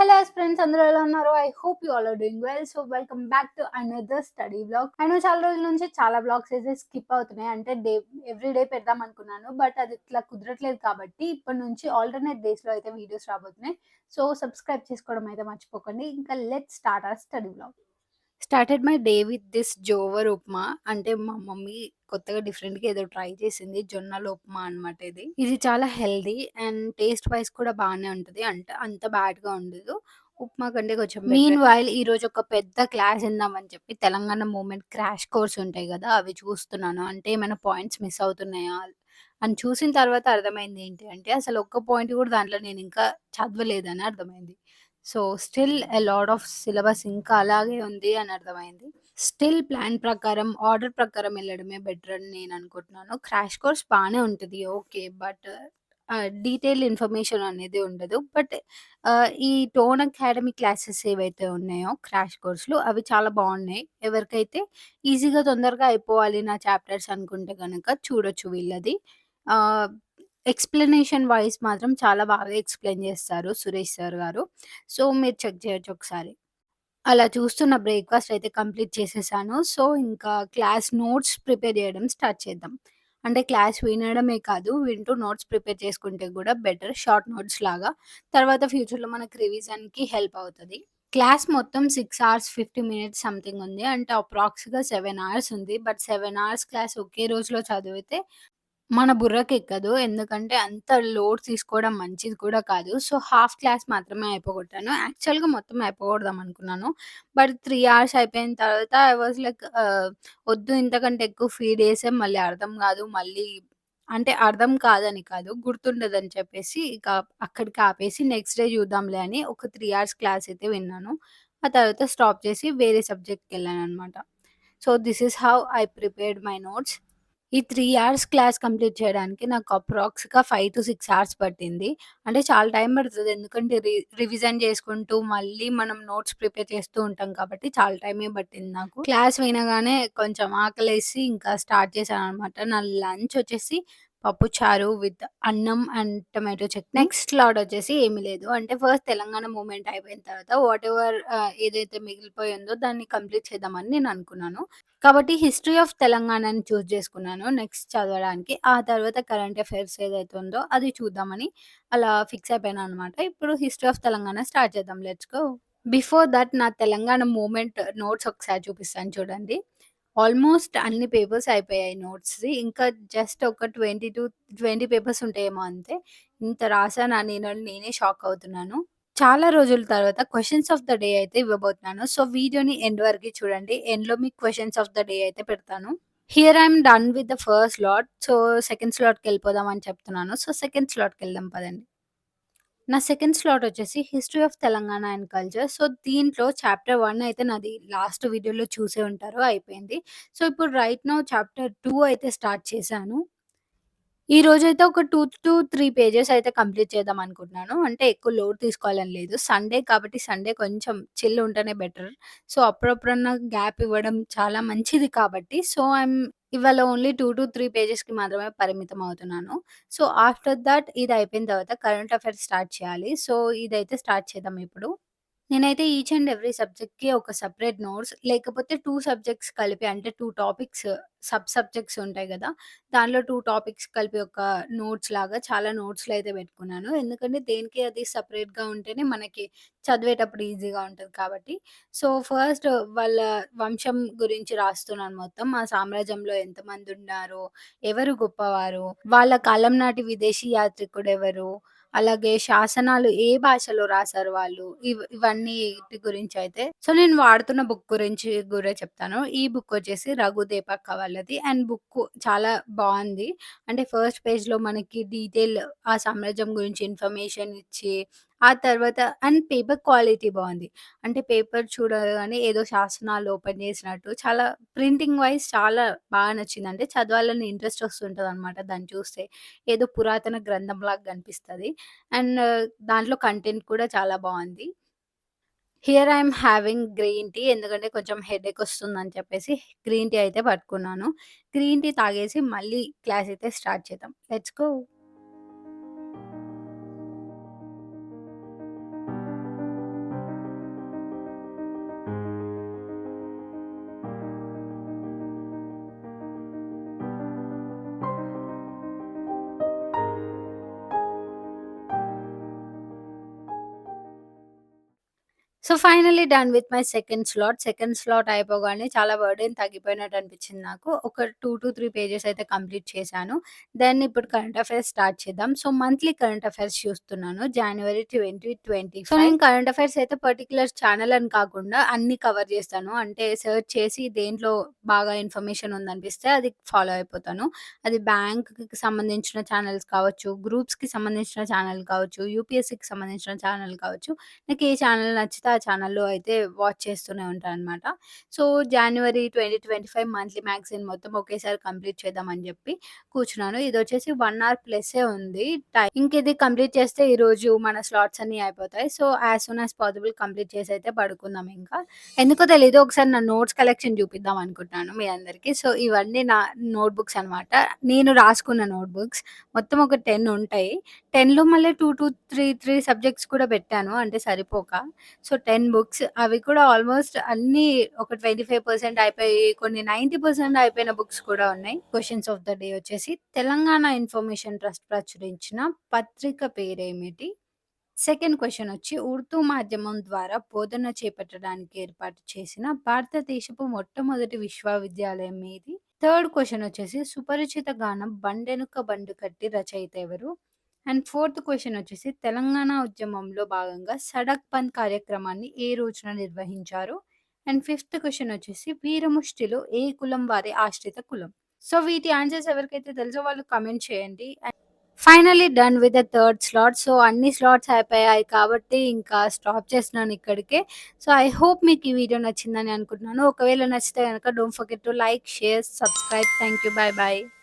Hello friends అందరూ ఎలా ఉన్నారు? I hope you all are doing well so welcome back to another study vlog and చాలా రోజుల నుంచి చాలా బ్లాగ్స్ అయితే స్కిప్ అవుతున్నాయి. అంటే డే ఎవ్రీ డే పెడదాం అనుకున్నాను. బట్ అది ఇట్లా కుదరట్లేదు కాబట్టి ఇప్పటి నుంచి ఆల్టర్నేట్ డేస్లో అయితే వీడియోస్ రాబోతున్నాయి. సో సబ్స్క్రైబ్ చేసుకోవడం అయితే మర్చిపోకండి. ఇంకా let start our study vlog started my day with this jowar upma అంటే మా మమ్మీ కొత్తగా డిఫరెంట్గా ఏదో ట్రై చేసింది జొన్నల ఉప్మా అనమాట ఇది. ఇది చాలా హెల్దీ అండ్ టేస్ట్ వైస్ కూడా బాగానే ఉంటుంది. అంటే అంత బ్యాడ్గా ఉండదు. ఉప్మా కంటే కొంచెం మీన్ వైల్ ఈ రోజు ఒక పెద్ద క్లాస్ ఇందామని చెప్పి తెలంగాణ మూమెంట్ క్రాష్ కోర్స్ ఉంటాయి కదా అవి చూస్తున్నాను. అంటే ఏమైనా పాయింట్స్ మిస్ అవుతున్నాయా అని చూసిన తర్వాత అర్థమైంది ఏంటి అంటే అసలు ఒక్క పాయింట్ కూడా దాంట్లో నేను ఇంకా చదవలేదని అర్థమైంది. So still a lot of syllabus ఇంకా అలాగే ఉంది అని అర్థమైంది. స్టిల్ ప్లాన్ ప్రకారం ఆర్డర్ ప్రకారం వెళ్ళడమే బెటర్ అని నేను అనుకుంటున్నాను. క్రాష్ కోర్స్ బాగానే ఉంటుంది ఓకే బట్ డీటెయిల్ ఇన్ఫర్మేషన్ అనేది ఉండదు. బట్ ఈ టోన్ అకాడమీ క్లాసెస్ ఏవైతే ఉన్నాయో క్రాష్ కోర్సులు అవి చాలా బాగున్నాయి. ఎవరికైతే ఈజీగా తొందరగా అయిపోవాలి నా చాప్టర్స్ అనుకుంటే కనుక చూడొచ్చు వీళ్ళది. ఎక్స్ప్లెనేషన్ వైస్ మాత్రం చాలా బాగా ఎక్స్ప్లెయిన్ చేస్తారు సురేష్ సార్ గారు సో మీరు చెక్ చేయొచ్చు ఒకసారి అలా చూస్తున్న బ్రేక్‌ఫాస్ట్ అయితే కంప్లీట్ చేసేసాను. సో, ఇంకా క్లాస్ నోట్స్ ప్రిపేర్ చేయడం స్టార్ట్ చేద్దాం. అంటే క్లాస్ వినడమే కాదు, వింటూ నోట్స్ ప్రిపేర్ చేసుకుంటే కూడా బెటర్ షార్ట్ నోట్స్ లాగా. తర్వాత ఫ్యూచర్‌లో మనకు రివిజన్‌కి హెల్ప్ అవుతుంది క్లాస్ మొత్తం సిక్స్ అవర్స్ 50 మినిట్స్ సంథింగ్ ఉంది. అంటే అప్రాక్స్‌గా సెవెన్ అవర్స్ ఉంది. బట్ సెవెన్ అవర్స్ క్లాస్ ఒకే రోజులో చదివితే మన బుర్రకెక్కదు. ఎందుకంటే అంత లోడ్ తీసుకోవడం మంచిది కూడా కాదు. సో, హాఫ్ క్లాస్ మాత్రమే అయిపోగొట్టాను. యాక్చువల్‌గా మొత్తం అయిపోగొడదాం అనుకున్నాను. బట్ 3 అవర్స్ అయిపోయిన తర్వాత ఐ వాస్ లైక్ వద్దు ఇంతకంటే ఎక్కువ ఫీడ్ చేస్తే మళ్ళీ అర్థం కాదు. మళ్ళీ అంటే అర్థం కాదని కాదు, గుర్తుండదని చెప్పేసి ఇక అక్కడికి ఆపేసి నెక్స్ట్ డే చూద్దాంలే అని ఒక 3 అవర్స్ క్లాస్ అయితే విన్నాను. ఆ తర్వాత స్టాప్ చేసి వేరే సబ్జెక్ట్‌కెళ్ళాననమాట. So, this is how I prepared my notes. ఈ త్రీ అవర్స్ క్లాస్ కంప్లీట్ చేయడానికి నాకు అప్రాక్స్‌గా 5-6 అవర్స్ పట్టింది. అంటే చాలా టైం పడుతుంది ఎందుకంటే రి రివిజన్ చేసుకుంటూ మళ్ళీ మనం నోట్స్ ప్రిపేర్ చేస్తూ ఉంటాం కాబట్టి చాలా టైమే పట్టింది నాకు. క్లాస్ వినగానే కొంచెం ఆకలేసి ఇంకా స్టార్ట్ చేశాను అనమాట నా లంచ్ వచ్చేసి పప్పుచారు విత్ అన్నం and tomato chutney. Next slot వచ్చేసి ఏమీ లేదు. అంటే ఫస్ట్ తెలంగాణ మూవ్‌మెంట్ అయిపోయిన తర్వాత వాటెవర్ ఆహ్, ఏదైతే మిగిలిపోయిందో దాన్ని కంప్లీట్ చేద్దామని నేను అనుకున్నాను. కాబట్టి హిస్టరీ ఆఫ్ తెలంగాణని చూజ్ చేసుకున్నాను నెక్స్ట్ చదవడానికి. ఆ తర్వాత కరెంట్ అఫైర్స్ ఏదైతే ఉందో అది చూద్దామని అలా ఫిక్స్ అయిపోయాననమాట. ఇప్పుడు హిస్టరీ ఆఫ్ తెలంగాణ స్టార్ట్ చేద్దాం. Let's go. బిఫోర్ దట్ నా తెలంగాణ మూవ్‌మెంట్ నోట్స్ ఒకసారి చూపిస్తాను చూడండి. ఆల్మోస్ట్ అన్ని పేపర్స్ అయిపోయాయి నోట్స్‌ది. ఇంకా జస్ట్ ఒక 20-20 పేపర్స్ ఉంటాయేమో అంతే. ఇంత రాసానా నేను అని నేనే షాక్ అవుతున్నాను. చాలా రోజుల తర్వాత క్వెషన్స్ ఆఫ్ ద డే అయితే ఇవ్వబోతున్నాను. సో, వీడియోని ఎండ్ వరకి చూడండి. ఎండ్‌లో మీకు క్వెషన్స్ ఆఫ్ ద డే అయితే పెడతాను. Here I am done with the first slot. So, second స్లాట్‌కెళ్ళిపోదాం అని చెప్తున్నాను. సో, సెకండ్ స్లాట్‌కెళ్దాం పదండి. నా సెకండ్ స్లాట్ వచ్చేసి history of Telangana and culture. So, దీంట్లో చాప్టర్ వన్ అయితే నాది లాస్ట్ వీడియోలో చూసే ఉంటారు అయిపోయింది. సో, ఇప్పుడు రైట్ నౌ చాప్టర్ టూ అయితే స్టార్ట్ చేశాను. ఈ రోజైతే ఒక 2-3 పేజెస్ అయితే కంప్లీట్ చేద్దాం అనుకుంటున్నాను. అంటే ఎక్కువ లోడ్ తీసుకోవాలని లేదు. సండే కాబట్టి సండే కొంచెం చిల్ ఉంటేనే బెటర్. సో, అప్పుడప్పుడన్నా గ్యాప్ ఇవ్వడం చాలా మంచిది కాబట్టి సో, ఐఎమ్ ఇవాళ ఓన్లీ 2-3 పేజెస్‌కి మాత్రమే పరిమితం అవుతున్నాను. సో, ఆఫ్టర్ థట్ ఇది అయిపోయిన తర్వాత కరెంట్ అఫైర్స్ స్టార్ట్ చేయాలి. సో, ఇదైతే స్టార్ట్ చేద్దాం ఇప్పుడు. నేనైతే ఈచ్ అండ్ ఎవ్రీ సబ్జెక్ట్‌కి ఒక సెపరేట్ నోట్స్ లేకపోతే 2 సబ్జెక్ట్స్ కలిపి అంటే 2 టాపిక్స్ సబ్ సబ్జెక్ట్స్ ఉంటాయి గదా! దాంట్లో 2 టాపిక్స్ కలిపి ఒక నోట్స్ లాగా చాలా నోట్స్‌లో అయితే పెట్టుకున్నాను. ఎందుకంటే దేనికి అది సెపరేట్‌గా ఉంటేనే మనకి చదివేటప్పుడు ఈజీగా ఉంటది కాబట్టి. సో, ఫస్ట్ వాళ్ళ వంశం గురించి రాస్తున్నాను మొత్తం. మా సామ్రాజ్యంలో ఎంతమందున్నారు? ఎవరు గొప్పవారు? వాళ్ళ కాలం నాటి విదేశీ యాత్రికుడెవరు? అలాగే శాసనాలు ఏ భాషలో రాశారు వాళ్ళు? ఇవ్ గురించి అయితే సో, నేను వాడుతున్న బుక్ గురించి గురే చెప్తాను. ఈ బుక్ వచ్చేసి రఘు దీపక్ వాళ్ళది. అండ్ బుక్ చాలా బాగుంది అంటే ఫస్ట్ పేజ్‌లో మనకి డీటెయిల్ ఆ సామ్రాజ్యం గురించి ఇన్ఫర్మేషన్ ఇచ్చి, ఆ తర్వాత అండ్ పేపర్ క్వాలిటీ బాగుంది అంటే పేపర్ చూడగానే ఏదో శాసనాలు ఓపెన్ చేసినట్టు చాలా ప్రింటింగ్ వైస్ చాలా బాగా నచ్చింది. అంటే చదవాలని ఇంట్రెస్ట్ వస్తుంటదనమాట దాన్ని చూస్తే. ఏదో పురాతన గ్రంథంలాగా కనిపిస్తది. అండ్ దాంట్లో కంటెంట్ కూడా చాలా బావుంది. Here I am having green tea ఎందుకంటే కొంచెం హెడేక్ వస్తుందని చెప్పేసి గ్రీన్ టీ అయితే పట్టుకున్నాను. గ్రీన్ టీ తాగేసి మళ్ళీ క్లాస్ అయితే స్టార్ట్ చేద్దాం. Let's go. So, finally done with my second slot. Second slot అయిపోగానే చాలా బర్డెన్ తగ్గిపోయినట్టు అనిపించింది నాకు. ఒక 2-3 పేజెస్ అయితే కంప్లీట్ చేశాను. దెన్ ఇప్పుడు కరెంట్ అఫైర్స్ స్టార్ట్ చేద్దాం. సో, మంత్లీ కరెంట్ అఫైర్స్ చూస్తున్నాను. జాన్యువరి 2025. సో, నేను కరెంట్ అఫైర్స్ అయితే పర్టిక్యులర్ ఛానల్ అని కాకుండా అన్నీ కవర్ చేస్తాను. అంటే సెర్చ్ చేసి దేంట్లో బాగా ఇన్ఫర్మేషన్ ఉందనిపిస్తే అది ఫాలో అయిపోతాను. అది బ్యాంక్‌కి సంబంధించిన ఛానల్స్ కావచ్చు, గ్రూప్స్‌కి సంబంధించిన ఛానల్ కావచ్చు, యూపీఎస్‌సికి సంబంధించిన ఛానల్ కావచ్చు. నాకు ఏ ఛానల్ నచ్చితే ఆ ఛానల్‌లో అయితే వాచ్ చేస్తూనే ఉంటాననమాట. So, January twenty twenty five monthly magazine మొత్తం ఒకేసారి కంప్లీట్ చేద్దామని చెప్పి కూర్చున్నాను. ఇది వచ్చేసి వన్ అవర్ ప్లస్సే ఉంది టైం. ఇంక ఇది కంప్లీట్ చేస్తే ఈరోజు మన స్లాట్స్ అన్నీ అయిపోతాయి. So, as soon as possible complete చేసి అయితే పడుకుందాం ఇంకా. ఎందుకో తెలీదు ఒకసారి నా నోట్స్ కలెక్షన్ చూపిద్దాం అనుకుంటున్నాను మీ అందరికి. సో, ఇవన్నీ నా నోట్బుక్స్ అనమాట. నేను రాసుకున్న నోట్బుక్స్ మొత్తం ఒక 10 ఉంటాయి. 10లో మళ్ళీ 2, 2, 3, 3 సబ్జెక్ట్స్ కూడా పెట్టాను. అంటే సరిపోక. సో, 10 బుక్స్ అవి కూడా ఆల్మోస్ట్ అన్నీ ఒక 25% అయిపోయి కొన్ని 90% అయిపోయిన బుక్స్ కూడా ఉన్నాయి. క్వశ్చన్స్ ఆఫ్ ద డే వచ్చేసి తెలంగాణ ఇన్ఫర్మేషన్ ట్రస్ట్ ప్రచురించిన పత్రిక పేరేమిటి? సెకండ్ క్వశ్చన్ వచ్చి ఉర్దూ మాధ్యమం ద్వారా బోధన చేపట్టడానికి ఏర్పాటు చేసిన భారతదేశపు మొట్టమొదటి విశ్వవిద్యాలయం ఏది? థర్డ్ క్వశ్చన్ వచ్చేసి సుపరిచిత గానం బండెనుక బండు కట్టి' రచయిత ఎవరు? అండ్ ఫోర్త్ క్వశ్చన్ వచ్చేసి తెలంగాణ ఉద్యమంలో భాగంగా సడక్ బంద్ కార్యక్రమాన్ని ఏ రోజున నిర్వహించారు? అండ్ ఫిఫ్త్ క్వశ్చన్ వచ్చేసి వీరముష్టిలో ఏ కులం వారి ఆశ్రిత కులం? సో, వీటి ఆన్సర్స్ ఎవరికైతే తెలుసో వాళ్ళు కమెంట్ చేయండి. And finally done with the third slot. So, అన్ని స్లాట్స్ అయిపోయాయి కాబట్టి ఇంకా స్టాప్ చేస్తున్నాను ఇక్కడికే. సో, ఐ హోప్ మీకు ఈ వీడియో నచ్చిందని అనుకుంటున్నాను. ఒకవేళ నచ్చితే గనక don't forget to like, share, subscribe. Thank you. Bye bye